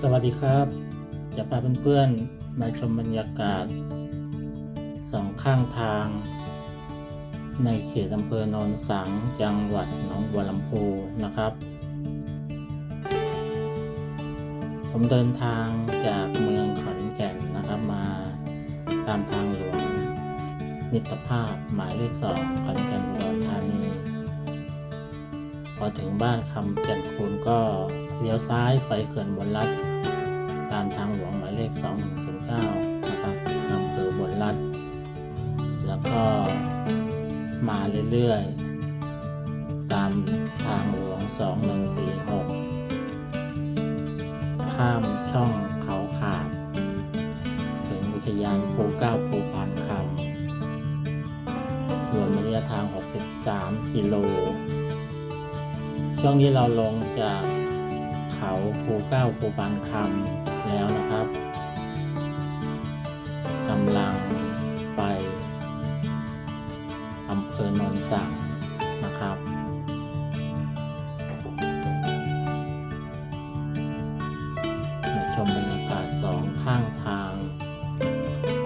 สวัสดีครับ จะพาเพื่อนๆมาชมบรรยากาศสองข้างทาง ในเขตอำเภอโนนสังจังหวัดหนองบัวลำพูนะครับ ผมเดินทางจากเมืองขอนแก่นนะครับมาตามทางหลวงมิตรภาพหมายเลขสองขอนแก่นอุดรธานี อถึงบ้านคำแก่นคูนก็เลี้ยวซ้ายไปเขื่อนบนรัฐตามทางหลวงหมายเลข 2109 นะครับอำเภอบนรัฐแล้วก็มาเรื่อยๆ ตามทางหลวง 2146 ข้ามช่องเขาขาด ถึงอุทยานภูเก้าภูพานคำรวมระยะทาง 63 กิโล ช่วงนี้เราลงจากเขาภูเก้าภูปานคำแล้วนะครับกำลังไปอำเภอโนนสังนะครับมาชมบรรยากาศสองข้างทาง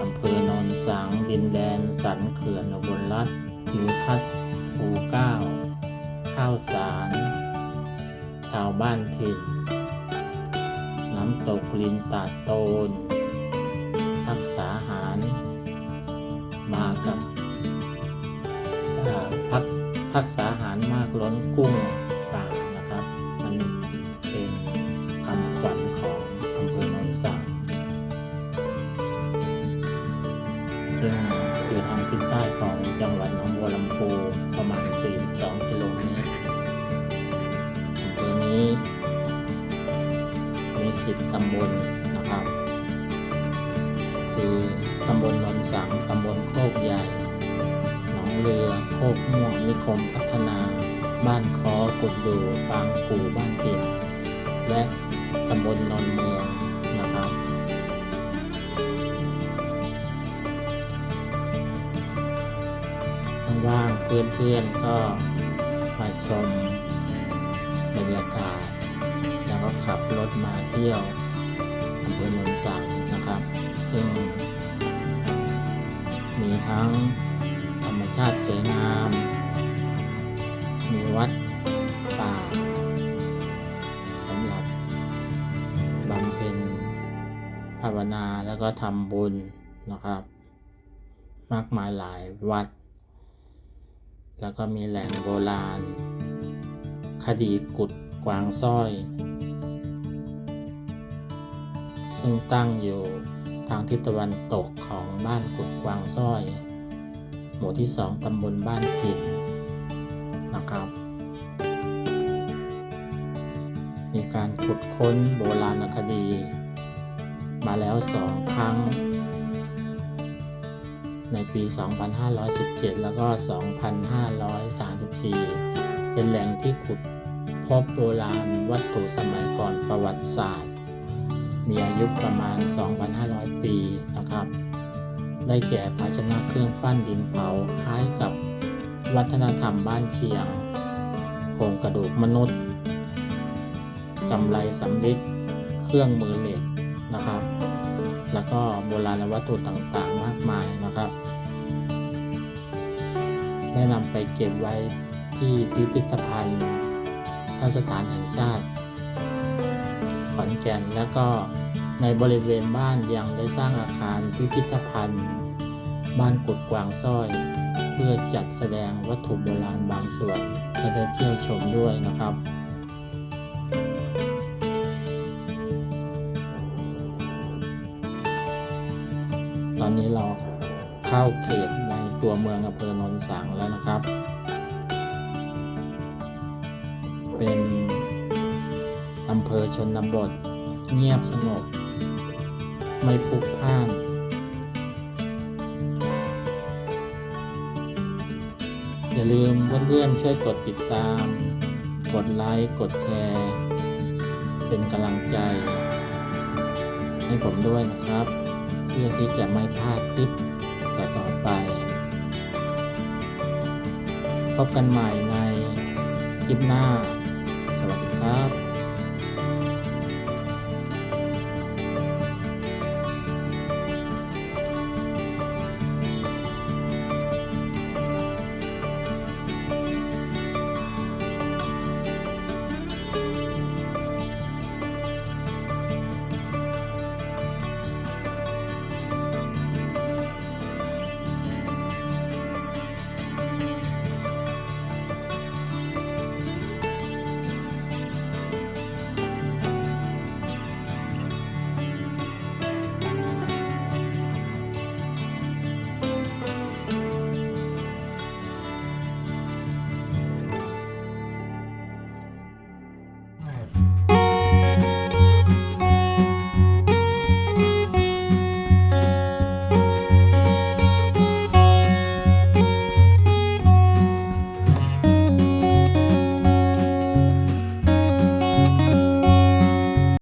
อำเภอโนนสังดินแดนสันเขื่อนอุบลรัฐทิวทัศน์ภูเก้าข้าวสาร ชาวบ้านถิ่น น้ำตกลินตาโตนพักษาหาร มากับพักพักษาหารมากล้นกุ้ง 10 ตำบลนะครับ คือตำบลนนสัง ตำบลโคกใหญ่ หนองเรือ โคกม่วง นิคมพัฒนา บ้านคอกุดดูปางกู่บ้านติดและตำบลนนเมืองนะครับว่างเพื่อนๆก็มาชม ก็ขับมาเที่ยวอำเภอโนนสังนะครับ ซึ่ง มีทั้งธรรมชาติสวยงาม มีวัดป่าสำหรับบำเพ็ญภาวนาแล้วก็ทำบุญนะครับ มากมายหลายวัด แล้วก็มีแหล่งโบราณ คดีกุดกวางสร้อย ซึ่งตั้งอยู่ทางทิศตะวันตกของบ้านกุดกวางสร้อย หมู่ที่สองตำบลบ้านถิ่นนะครับ มีการขุดค้นโบราณคดี มาแล้วสองครั้ง ในปี 2517 แล้วก็ 2534 เป็นแหล่งที่ขุดพบโบราณวัตถุสมัยก่อนประวัติศาสตร์ มีอายุประมาณ 2,500 ปีนะครับ ได้แก่ภาชนะเครื่องปั้นดินเผาคล้ายกับวัฒนธรรมบ้านเชียง โครงกระดูกมนุษย์กำไรสำริดเครื่องมือเหล็กนะครับ แล้วก็โบราณวัตถุต่างๆ มากมายนะครับแนะนำไปเก็บไว้ที่พิพิธภัณฑ์ทัศถานแห่งชาติ ขอนแก่น แล้วก็ในบริเวณบ้านยังได้สร้างอาคารพิพิธภัณฑ์ บ้านกุดกวางสร้อย เพื่อจัดแสดงวัตถุโบราณบางส่วนให้ได้เที่ยวชมด้วยนะครับตอนนี้เราเข้าเขตในตัวเมืองอำเภอโนนสังแล้วนะครับ เป็น อำเภอชนบท เงียบสงบ ไม่พลุกพล่านอย่าลืมเพื่อนๆช่วยกดติดตาม กดไลค์ กดแชร์ เป็นกำลังใจ ให้ผมด้วยนะครับ เพื่อที่จะไม่พลาดคลิปต่อๆไป พบกันใหม่ในคลิปหน้า สวัสดีครับ